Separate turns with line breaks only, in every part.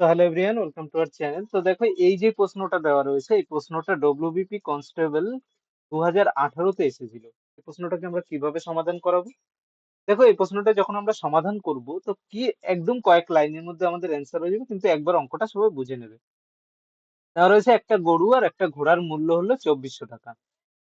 Hello everyone welcome to our channel. তো দেখো, এই যে প্রশ্নটা দেওয়া রয়েছে, এই প্রশ্নটা ডব্লিউবিপি কনস্টেবল দু হাজার আঠারোতে এসেছিল। এই প্রশ্নটাকে আমরা কীভাবে সমাধান করাবো? দেখো, এই প্রশ্নটা যখন আমরা সমাধান করব, তো কি একদম কয়েক লাইনের মধ্যে আমাদের অ্যান্সার হয়ে যাবে, কিন্তু একবার অঙ্কটা সবাই বুঝে নেবে। দেওয়া রয়েছে, একটা গরু আর একটা ঘোড়ার মূল্য হলো চব্বিশশো টাকা।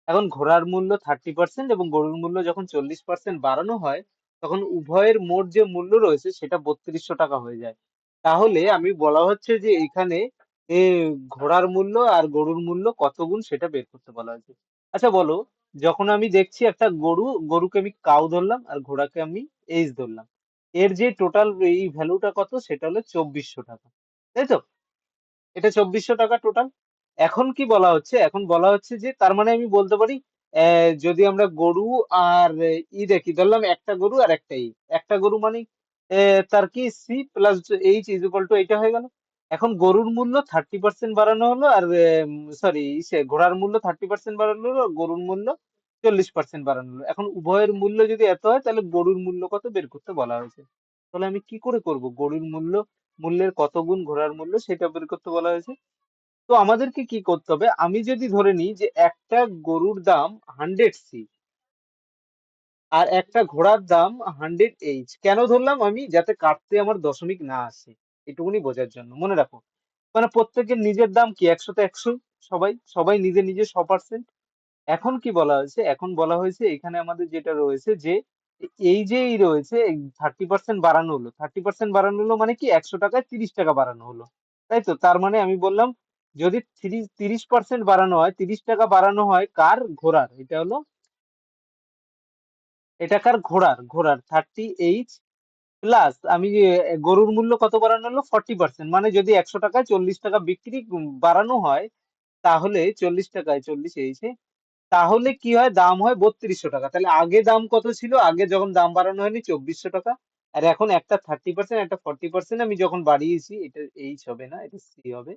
এখন ঘোড়ার মূল্য থার্টি পার্সেন্ট এবং গরুর মূল্য যখন চল্লিশ পার্সেন্ট বাড়ানো হয়, তখন উভয়ের মোট যে মূল্য রয়েছে, সেটা বত্রিশশো টাকা হয়ে যায়। তাহলে আমি বলা হচ্ছে যে এখানে, এ, ঘোড়ার মূল্য আর গরুর মূল্য কত গুণ সেটা বের করতে বলা হয়েছে। আচ্ছা বলো, যখন আমি দেখছি একটা গরু, গরুকে আমি কাউ ধরলাম আর ঘোড়াকে আমি এইচ ধরলাম, এর যে টোটাল এই ভ্যালুটা কত সেটা হলো চব্বিশশো টাকা, তাই তো? এটা চব্বিশশো টাকা টোটাল এখন কি বলা হচ্ছে? এখন বলা হচ্ছে যে তার মানে আমি বলতে পারি যদি আমরা গরু আর ই দেখি ধরলাম? একটা গরু আর একটা ই একটা গরু মানে তার কি C plus H is equal to এইটা হয়ে গেল? এখন গরুর মূল্য থার্টি পার্সেন্ট বাড়ানো হলো আর সরি ঘোড়ার মূল্য থার্টি পার্সেন্ট বাড়ানো হলো, গরুর মূল্য চল্লিশ পার্সেন্ট বাড়ানো হলো। এখন উভয়ের মূল্য যদি এত হয়, তাহলে গরুর মূল্য কত বের করতে বলা হয়েছে? তাহলে আমি কি করে করব? গরুর মূল্য, মূল্যের কত গুণ ঘোড়ার মূল্য সেটা বের করতে বলা হয়েছে। তো আমাদেরকে কি করতে হবে? আমি যদি ধরে নিই যে একটা গরুর দাম হান্ড্রেড সি আর একটা ঘোড়ার দাম হান্ড্রেড এইচ কেন ধরলাম আমি? যাতে কাটতে আমার দশমিক না আসে। এটুকুনি বোঝার জন্য। মনে রাখো। মানে প্রত্যেকের নিজের দাম কি? একশোতে একশো সবাই? সবাই নিজে নিজে শ পার্সেন্ট? এখন কি বলা হয়েছে? এখন বলা হয়েছে এখানে আমাদের যেটা রয়েছে যে, এই যে এই রয়েছে থার্টি পার্সেন্ট বাড়ানো হলো। থার্টি পার্সেন্ট বাড়ানো হলো মানে কি? একশো টাকায় তিরিশ টাকা বাড়ানো হলো। তাই তো? তার মানে আমি বললাম, যদি তিরিশ পার্সেন্ট বাড়ানো হয়, তিরিশ টাকা বাড়ানো হয় কার? ঘোড়ার। এটা হলো এটা কার? ঘোড়ার ঘোড়ার থার্টি এইচ প্লাস আমি গরুর মূল্য কত বাড়ানো হলো? ফর্টি পার্সেন্ট মানে যদি একশো টাকায় চল্লিশ টাকা বিক্রি বাড়ানো হয়, তাহলে চল্লিশ টাকায় চল্লিশ এইচে তাহলে কি হয়? দাম হয় বত্রিশশো টাকা। তাহলে আগে দাম কত ছিল? আগে যখন দাম বাড়ানো হয়নি চব্বিশশো টাকা। আর এখন একটা থার্টি পার্সেন্ট একটা ফর্টি পার্সেন্ট আমি যখন বাড়িয়েছি, এটা এইচ হবে না, এটা সি হবে?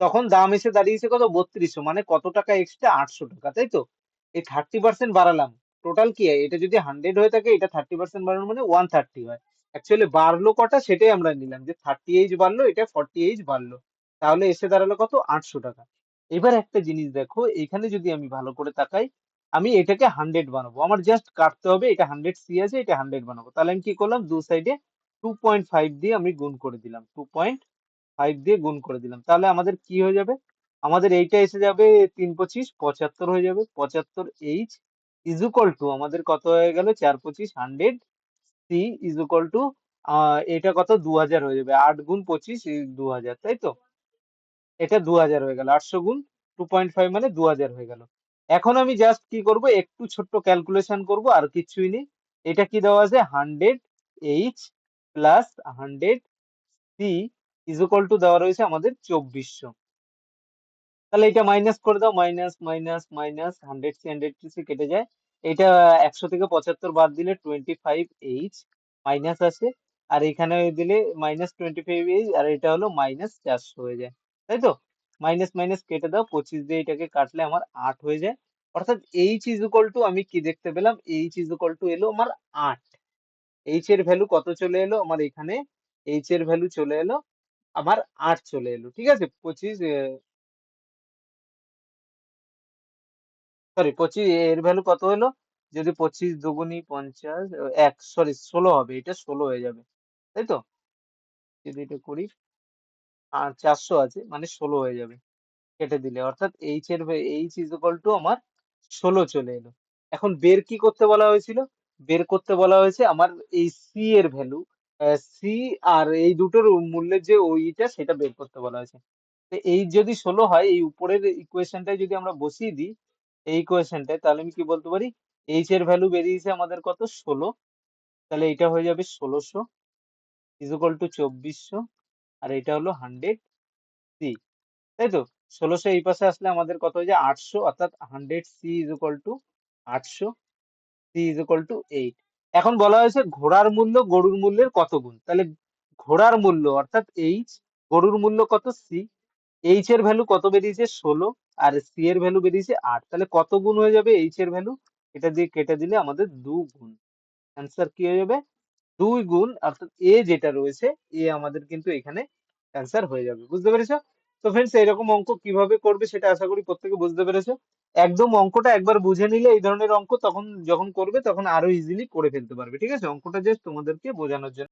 তখন দাম এসে দাঁড়িয়েছে কত? বত্রিশশো মানে কত টাকা এক্সট্রা আটশো টাকা, তাই তো? এই থার্টি পার্সেন্ট বাড়ালাম। টোটাল কি হয়? এটা যদি হান্ড্রেড হয়ে থাকে, এটা থার্টি পার্সেন্ট বাড়ানো মানে ওয়ান থার্টি হয়। অ্যাকচুয়ালি বাড়লো কটা সেটাই আমরা নিলাম যে থার্টি এইচ বাড়লো, এটা ফর্টি এইচ বাড়লো। তাহলে এসে দাঁড়াল কত? আটশো টাকা। এবার একটা জিনিস দেখো, এখানে যদি আমি ভালো করে তাকাই, আমি এটাকে হান্ড্রেড বানাবো। আমার জাস্ট কাটতে হবে, এটা হান্ড্রেড সি আছে, এটা হান্ড্রেড বানাবো। তাহলে আমি কি করলাম? দু সাইডে টু পয়েন্ট ফাইভ দিয়ে আমি গুণ করে দিলাম। টু পয়েন্ট ফাইভ দিয়ে গুণ করে দিলাম। তাহলে আমাদের কি হয়ে যাবে? আমাদের এইটা এসে যাবে তিন পঁচিশ, পঁচাত্তর হয়ে যাবে। পঁচাত্তর এইচ ইজ ইকুয়াল টু আমাদের কত হয়ে গেল? চার পঁচিশ hundred C is equal to এটা কত? দু হাজার হয়ে যাবে। আট গুণ পঁচিশ দু হাজার তাই তো? এটা দু হাজার হয়ে গেল। আটশো গুণ টু পয়েন্ট ফাইভ মানে দু হাজার হয়ে গেল। এখন আমি জাস্ট কি করব? একটু ছোট্ট ক্যালকুলেশন করব, আর কিছুই নেই। এটা কি দেওয়া আছে? Hundred H plus hundred C is equal to দেওয়া রয়েছে আমাদের চব্বিশশো। তাহলে এটা মাইনাস করে দাও minus minus minus hundred C hundred C কেটে যায়। এটা একশো থেকে পঁচাত্তর বাদ দিলে টোয়েন্টি ফাইভ এইচ মাইনাস আছে আর এখানে দিলে মাইনাস টোয়েন্টি ফাইভ এইচ আর এটা হলো মাইনাস চারশো হয়ে যায়। তাই তো? মাইনাস মাইনাস কেটে দাও, পঁচিশ দিয়ে এটাকে কাটলে আমার আট হয়ে যায়। অর্থাৎ এইচ ইজ ইকুয়াল টু আমি কি দেখতে পেলাম? এইচ ইজ ইকুয়াল টু এলো আমার আট। এইচ এর ভ্যালু কত চলে এলো? আমার এখানে এইচ এর ভ্যালু চলে এলো, আমার আট চলে এলো। ঠিক আছে? পঁচিশ সরি পঁচিশ, এর ভ্যালু কত হলো? যদি পঁচিশ দুগুনি পঞ্চাশ এক সরি ষোলো হবে, এটা ষোলো হয়ে যাবে, তাই তো? যদি এটা করি, আর চারশো আছে মানে ষোলো হয়ে যাবে, কেটে দিলে, অর্থাৎ এইচ এর এইচ ইজ টু আমার ষোলো চলে এলো। এখন বের কি করতে বলা হয়েছিল? বের করতে বলা হয়েছে আমার এই সি এর ভ্যালু সি আর এই দুটোর মূল্যের যে ওইটা সেটা বের করতে বলা হয়েছে। এই যদি ষোলো হয়, এই উপরের ইকুয়েশনটাই যদি আমরা বসিয়ে দিই এই ইকুয়েশনটায় তাহলে আমি কি বলতে পারি? এইচ এর ভ্যালু বেরিয়েছে আমাদের কত? ষোলো। তাহলে এটা হয়ে যাবে ষোলোশো ইজ ইকুয়াল টু চব্বিশশো, আর এটা হলো হান্ড্রেড সি তাই তো? ষোলোশো এই পাশে আসলে আমাদের কত হয়ে যায়? আটশো, অর্থাৎ hundred C is equal to আটশো C is equal to eight এখন বলা হয়েছে ঘোড়ার মূল্য গরুর মূল্যের কত গুণ? তাহলে ঘোড়ার মূল্য, অর্থাৎ এইচ গরুর মূল্য কত? সি এইচ এর ভ্যালু কত বেরিয়েছে? ষোলো। আর সি এর ভ্যালু বেরিয়েছে আট। তাহলে কত গুণ হয়ে যাবে এইচ এর ভ্যালু এটা দিয়ে কেটে দিলে আমাদের দু গুণ। অ্যান্সার কি হয়ে যাবে? দুই গুণ, অর্থাৎ এ যেটা রয়েছে এ আমাদের কিন্তু এখানে অ্যান্সার হয়ে যাবে। বুঝতে পেরেছ? তো ফ্রেন্ডস এরকম অঙ্ক কীভাবে করবে সেটা আশা করি প্রত্যেকে বুঝতে পেরেছ। একদম অঙ্কটা একবার বুঝে নিলে এই ধরনের অঙ্ক তখন যখন করবে, তখন আরও ইজিলি করে ফেলতে পারবে। ঠিক আছে? অঙ্কটা জাস্ট তোমাদেরকে বোঝানোর জন্য।